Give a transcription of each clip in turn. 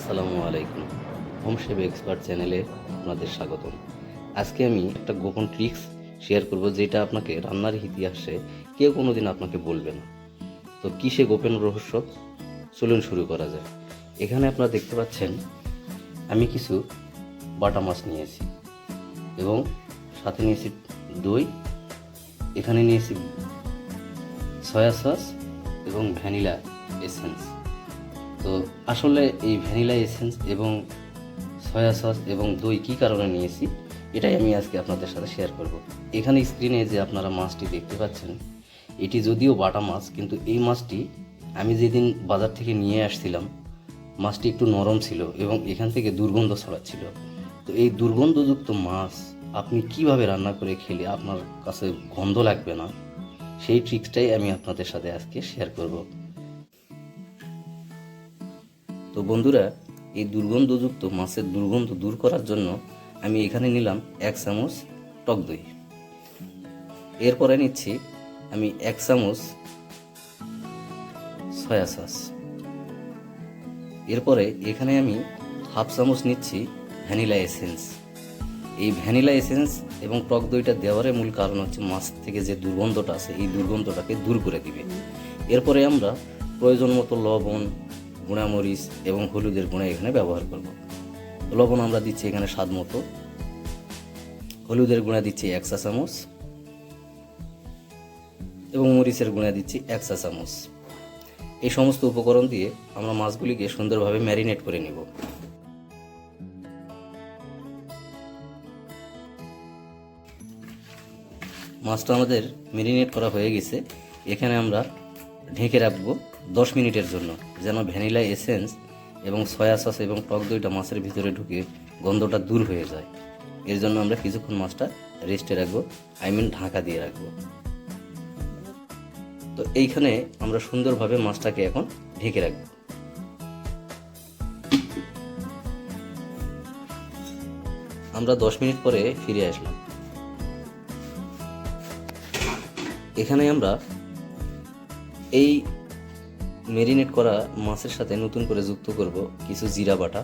আসসালামু আলাইকুম। হোম সেবা এক্সপার্ট চ্যানেলে আপনাদের স্বাগতম। আজকে আমি একটা গোপন ট্রিক্স শেয়ার করব যেটা আপনাকে রান্নার ইতিহাসে কেউ কোনোদিন আপনাকে বলবে না। তো কী সে গোপন রহস্য? চলুন শুরু করা যায় এখানে আপনারা দেখতে পাচ্ছেন, আমি কিছু বাটা মাছ নিয়েছি এবং সাথে নিয়েছি দই, এখানে নিয়েছি সয়া সস এবং ভ্যানিলা এসেন্স। তো আসলে এই ভ্যানিলা এসেন্স এবং সয়া সস এবং দই কী কারণে নিয়েছি, এটাই আমি আজকে আপনাদের সাথে শেয়ার করব। এখানে স্ক্রিনে যে আপনারা মাছটি দেখতে পাচ্ছেন, এটি যদিও বাটা মাছ, কিন্তু এই মাছটি আমি যেদিন বাজার থেকে নিয়ে আসছিলাম, মাছটি একটু নরম ছিল এবং এখান থেকে দুর্গন্ধ ছড়াচ্ছিল। তো এই দুর্গন্ধযুক্ত মাছ আপনি কীভাবে রান্না করে খেলে আপনার কাছে গন্ধ লাগবে না, সেই ট্রিক্সটাই আমি আপনাদের সাথে আজকে শেয়ার করব। তো বন্ধুরা, এই দুর্গন্ধযুক্ত মাছের দুর্গন্ধ দূর করার জন্য আমি এখানে নিলাম এক চামচ টক দই। এরপরে নিচ্ছি আমি এক চামচ সয়া সস। এরপরে এখানে আমি হাফ চামচ নিচ্ছি ভ্যানিলা এসেন্স। এই ভ্যানিলা এসেন্স এবং টক দইটা দেওয়ারের মূল কারণ হচ্ছে মাছ থেকে যে দুর্গন্ধটা আছে এই দুর্গন্ধটাকে দূর করে দিবে। এরপরে আমরা প্রয়োজন মতো লবণ গুঁড়ামরিচ এবং হলুদের গুঁড়া এখানে ব্যবহার করব। লবণ আমরা দিচ্ছি এখানে স্বাদ মতো। হলুদের গুঁড়া দিচ্ছি এক চা চামচ এবং মরিচের গুঁড়া দিচ্ছি এক চা চামচ। এই সমস্ত উপকরণ দিয়ে আমরা মাছগুলিকে সুন্দরভাবে ম্যারিনেট করে নিব। মাছটা আমাদের ম্যারিনেট করা হয়ে গেছে। এখানে আমরা ঢেকে রাখব। দশ মিনিটের জন্য, যেন ভ্যানিলা এসেন্স এবং সয়া সস এবং টক দইটা মাছের ভিতরে ঢুকে গন্ধটা দূর হয়ে যায়। এর জন্য আমরা কিছুক্ষণ মাছটা রেস্টে রাখব, আই মিন ঢাকা দিয়ে রাখব। তো এইখানে আমরা সুন্দরভাবে মাছটাকে এখন ঢেকে রাখব। আমরা দশ মিনিট পরে ফিরে আসলাম। এখানে আমরা এই মেরিনেট করা মাছের সাথে নতুন করে যুক্ত করব কিছু জিরা বাটা,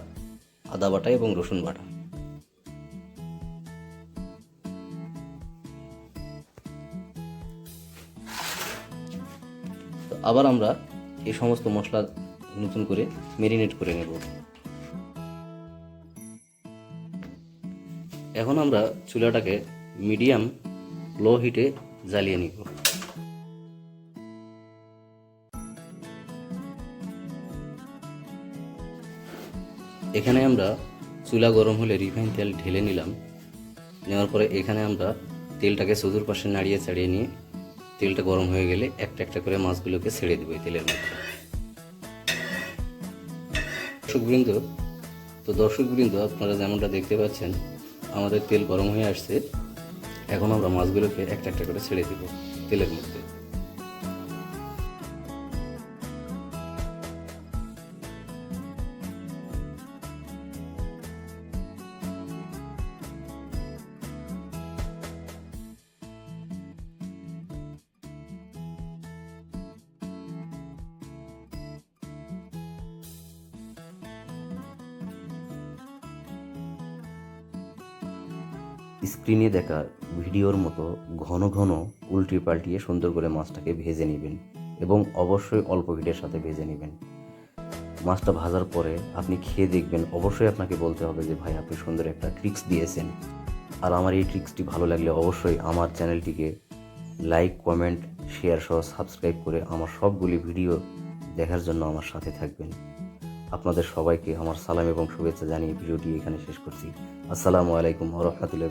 আদা বাটা এবং রসুন বাটা। আবার আমরা এই সমস্ত মশলা নতুন করে মেরিনেট করে নেব। এখন আমরা চুলাটাকে মিডিয়াম লো হিটে জ্বালিয়ে নিব। এখানে আমরা চুলা গরম হলে রিফাইন তেল ঢেলে নিলাম। নেওয়ার পরে এখানে আমরা তেলটাকে চতুর পাশে নাড়িয়ে চাড়িয়ে নিয়ে তেলটা গরম হয়ে গেলে একটা একটা করে মাছগুলোকে ছেড়ে দেবো এই তেলের মধ্যে। দর্শকবৃন্দ, তো দর্শকবৃন্দ, আপনারা যেমনটা দেখতে পাচ্ছেন, আমাদের তেল গরম হয়ে আসছে। এখন আমরা মাছগুলোকে একটা একটা করে ছেড়ে দেবো তেলের মধ্যে। স্ক্রিনে দেখা ভিডিওর মতো ঘন ঘন উল্টে পাল্টিয়ে সুন্দর করে মাছটাকে ভেজে নেবেন এবং অবশ্যই অল্প হিটের সাথে ভেজে নেবেন। মাছটা ভাজার পরে আপনি খেয়ে দেখবেন, অবশ্যই আপনাকে বলতে হবে যে, ভাই, আপনি সুন্দর একটা ট্রিক্স দিয়েছেন। আর আমার এই ট্রিক্সটি ভালো লাগলে অবশ্যই আমার চ্যানেলটিকে লাইক কমেন্ট শেয়ার সহ সাবস্ক্রাইব করে আমার সবগুলি ভিডিও দেখার জন্য আমার সাথে থাকবেন। আপনাদের সবাইকে আমার সালাম এবং শুভেচ্ছা জানিয়ে ভিডিওটি এখানে শেষ করছি। আসসালামু আলাইকুম রহমতুল্লাহ